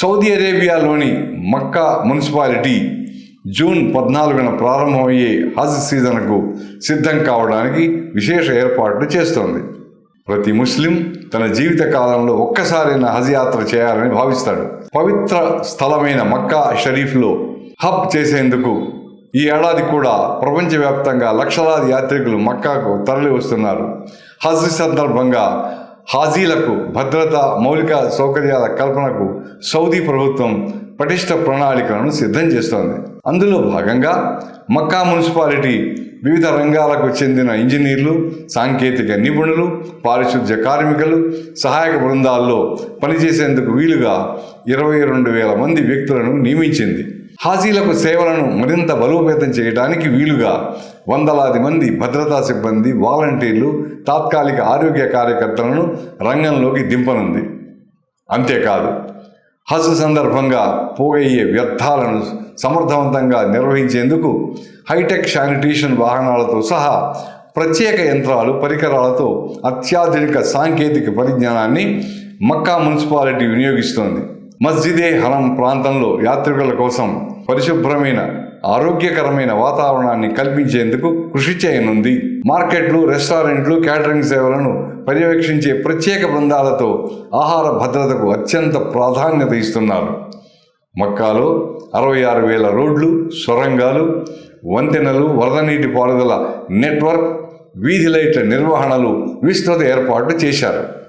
Saudi అరేబియాలోని Mecca municipality June పద్నాలుగున ప్రారంభమయ్యే హజ్ సీజన్కు సిద్ధం కావడానికి విశేష ఏర్పాట్లు చేస్తోంది. ప్రతి ముస్లిం తన జీవిత కాలంలో ఒక్కసారైనా హజ్ యాత్ర చేయాలని భావిస్తాడు. పవిత్ర స్థలమైన మక్కా షరీఫ్లో హబ్ చేసేందుకు ఈ ఏడాది కూడా ప్రపంచవ్యాప్తంగా లక్షలాది యాత్రికులు మక్కాకు తరలి వస్తున్నారు హజ్ సందర్భంగా హాజీలకు భద్రత మౌలిక సౌకర్యాల కల్పనకు సౌదీ ప్రభుత్వం పటిష్ట ప్రణాళికలను సిద్ధం చేస్తోంది. అందులో భాగంగా మక్కా మున్సిపాలిటీ వివిధ రంగాలకు చెందిన ఇంజనీర్లు సాంకేతిక నిపుణులు పారిశుద్ధ్య కార్మికులు సహాయక బృందాల్లో పనిచేసేందుకు వీలుగా ఇరవై రెండు వేల మంది వ్యక్తులను నియమించింది. హాజీలకు సేవలను మరింత బలోపేతం చేయడానికి వీలుగా వందలాది మంది భద్రతా సిబ్బంది వాలంటీర్లు తాత్కాలిక ఆరోగ్య కార్యకర్తలను రంగంలోకి దింపనుంది. అంతేకాదు హజ్ సందర్భంగా పోగయ్యే వ్యర్థాలను సమర్థవంతంగా నిర్వహించేందుకు హైటెక్ శానిటేషన్ వాహనాలతో సహా ప్రత్యేక యంత్రాలు పరికరాలతో అత్యాధునిక సాంకేతిక పరిజ్ఞానాన్ని మక్కా మున్సిపాలిటీ వినియోగిస్తోంది. మస్జిదే హరం ప్రాంతంలో యాత్రికుల కోసం పరిశుభ్రమైన ఆరోగ్యకరమైన వాతావరణాన్ని కల్పించేందుకు కృషి చేయనుంది. మార్కెట్లు రెస్టారెంట్లు క్యాటరింగ్ సేవలను పర్యవేక్షించే ప్రత్యేక బృందాలతో ఆహార భద్రతకు అత్యంత ప్రాధాన్యత ఇస్తున్నారు. మక్కాలో అరవై ఆరు వేల రోడ్లు సొరంగాలు వంతెనలు వరద నీటి పారుదల నెట్వర్క్ వీధి లైట్ల నిర్వహణలు విస్తృత ఏర్పాట్లు చేశారు.